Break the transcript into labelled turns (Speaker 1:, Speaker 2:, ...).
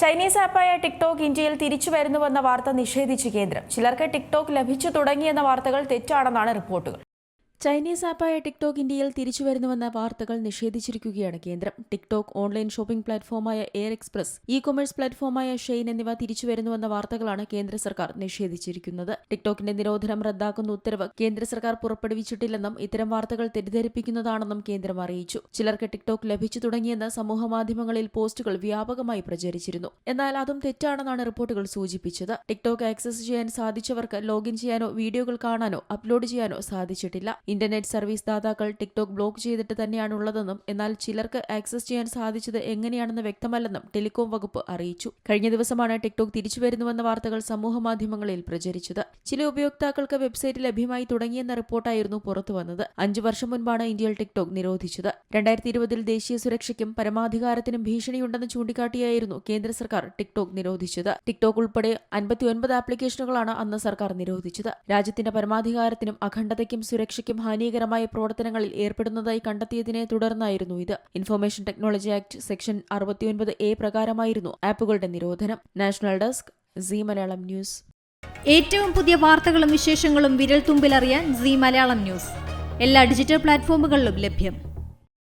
Speaker 1: Chinese ആപ്പായ TikTok ഇന്ത്യയിൽ തിരിച്ചു വരുന്നുവെന്ന വാർത്ത നിഷേധിച്ച് കേന്ദ്രം. ചിലർക്ക് ടിക്ടോക്ക് ലഭിച്ചു തുടങ്ങിയെന്ന വാർത്തകൾ തെറ്റാണെന്നാണ് റിപ്പോർട്ടുകൾ. ചൈനീസ് ആപ്പായ ടിക്ടോക്ക് ഇന്ത്യയിൽ തിരിച്ചു വരുന്നുവെന്ന വാർത്തകൾ നിഷേധിച്ചിരിക്കുകയാണ് കേന്ദ്രം. ടിക്ടോക്ക് ഓൺലൈൻ ഷോപ്പിംഗ് പ്ലാറ്റ്ഫോമായ എയർ എക്സ്പ്രസ് ഇ കൊമേഴ്സ് പ്ലാറ്റ്ഫോമായ ഷെയ്ൻ എന്നിവ തിരിച്ചു വരുന്നുവെന്ന വാർത്തകളാണ് കേന്ദ്ര സർക്കാർ നിഷേധിച്ചിരിക്കുന്നത്. ടിക്ടോക്കിന്റെ നിരോധനം റദ്ദാക്കുന്ന ഉത്തരവ് കേന്ദ്ര സർക്കാർ പുറപ്പെടുവിച്ചിട്ടില്ലെന്നും ഇത്തരം വാർത്തകൾ തെറ്റിദ്ധരിപ്പിക്കുന്നതാണെന്നും കേന്ദ്രം അറിയിച്ചു. ചിലർക്ക് ടിക്ടോക്ക് ലഭിച്ചു തുടങ്ങിയെന്ന് സമൂഹമാധ്യമങ്ങളിൽ പോസ്റ്റുകൾ വ്യാപകമായി പ്രചരിച്ചിരുന്നു. എന്നാൽ അതും തെറ്റാണെന്നാണ് റിപ്പോർട്ടുകൾ സൂചിപ്പിച്ചത്. ടിക്ടോക്ക് ആക്സസ് ചെയ്യാൻ സാധിച്ചവർക്ക് ലോഗിൻ ചെയ്യാനോ വീഡിയോകൾ കാണാനോ അപ്ലോഡ് ചെയ്യാനോ സാധിച്ചിട്ടില്ല. ഇന്റർനെറ്റ് സർവീസ് ദാതാക്കൾ ടിക്ടോക്ക് ബ്ലോക്ക് ചെയ്തിട്ട് തന്നെയാണ് ഉള്ളതെന്നും എന്നാൽ ചിലർക്ക് ആക്സസ് ചെയ്യാൻ സാധിച്ചത് എങ്ങനെയാണെന്ന് വ്യക്തമല്ലെന്നും ടെലികോം വകുപ്പ് അറിയിച്ചു. കഴിഞ്ഞ ദിവസമാണ് ടിക്ടോക്ക് തിരിച്ചുവരുന്നുവെന്ന വാർത്തകൾ സമൂഹമാധ്യമങ്ങളിൽ പ്രചരിച്ചത്. ചില ഉപയോക്താക്കൾക്ക് വെബ്സൈറ്റ് ലഭ്യമായി തുടങ്ങിയെന്ന റിപ്പോർട്ടായിരുന്നു പുറത്തുവന്നത്. അഞ്ചു വർഷം മുൻപാണ് ഇന്ത്യയിൽ ടിക്ടോക്ക് നിരോധിച്ചത്. രണ്ടായിരത്തി ഇരുപതിൽ ദേശീയ സുരക്ഷയ്ക്കും പരമാധികാരത്തിനും ഭീഷണിയുണ്ടെന്ന് ചൂണ്ടിക്കാട്ടിയായിരുന്നു കേന്ദ്ര സർക്കാർ ടിക്ടോക്ക് നിരോധിച്ചത്. ടിക്ടോക്ക് ഉൾപ്പെടെ അൻപത്തിയൊൻപത് ആപ്ലിക്കേഷനുകളാണ് അന്ന് സർക്കാർ നിരോധിച്ചത്. രാജ്യത്തിന്റെ പരമാധികാരത്തിനും അഖണ്ഡതയ്ക്കും സുരക്ഷയ്ക്കും ഹാനികരമായ പ്രവർത്തനങ്ങളിൽ ഏർപ്പെടുന്നതായി കണ്ടെത്തിയതിനെ തുടർന്നായിരുന്നു ഇത്. ഇൻഫർമേഷൻ ടെക്നോളജി ആക്ട് സെക്ഷൻ അറുപത്തിയൊൻപത് എ പ്രകാരമായിരുന്നു ആപ്പുകളുടെ നിരോധനം. National desk Zee Malayalam news.
Speaker 2: ഏറ്റവും പുതിയ വാർത്തകളും വിശേഷങ്ങളും വിരൽ തുമ്പിലറിയാൻ സി മലയാളം ന്യൂസ്. എല്ലാ ഡിജിറ്റൽ പ്ലാറ്റ്ഫോമുകളിലും ലഭ്യം.